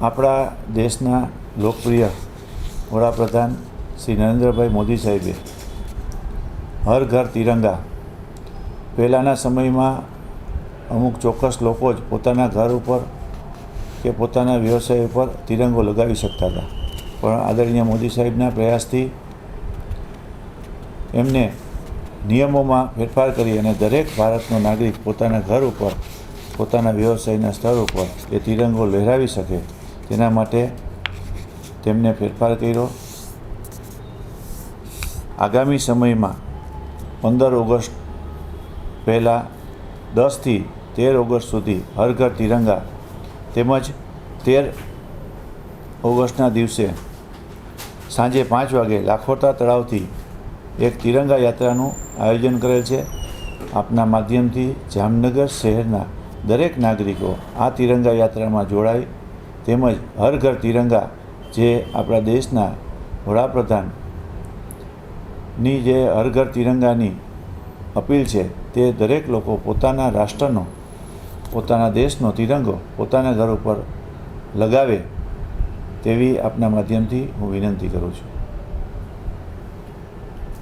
આપણા દેશના લોકપ્રિય વડાપ્રધાન શ્રી નરેન્દ્રભાઈ મોદી સાહેબે હર ઘર તિરંગા. પહેલાંના સમયમાં અમુક ચોક્કસ લોકો જ પોતાના ઘર ઉપર કે પોતાના વ્યવસાય ઉપર તિરંગો લગાવી શકતા હતા. પણ આદરણીય મોદી સાહેબના પ્રયાસથી એમને નિયમોમાં ફેરફાર કરી અને દરેક ભારતનો નાગરિક પોતાના ઘર ઉપર, પોતાના વ્યવસાયના સ્થળ ઉપર એ તિરંગો લહેરાવી શકે. તેના માટે તેમને ફેરફાર કર્યો. આગામી સમયમાં પંદર ઓગસ્ટ પહેલાં દસથી તેર ઓગસ્ટ સુધી હર ઘર તિરંગા તેમજ તેર ઓગસ્ટના દિવસે સાંજે પાંચ વાગે લાખોટા તળાવથી એક તિરંગા યાત્રાનું આયોજન કરેલ છે. આપના માધ્યમથી જામનગર શહેરના દરેક નાગરિકો આ તિરંગા યાત્રામાં જોડાય તેમજ હર ઘર તિરંગા જે આપણા દેશના વડાપ્રધાનની જે હર ઘર તિરંગાની અપીલ છે, તે દરેક લોકો પોતાના રાષ્ટ્રનો, પોતાના દેશનો તિરંગો પોતાના ઘર ઉપર લગાવે તેવી આપના માધ્યમથી હું વિનંતી કરું છું.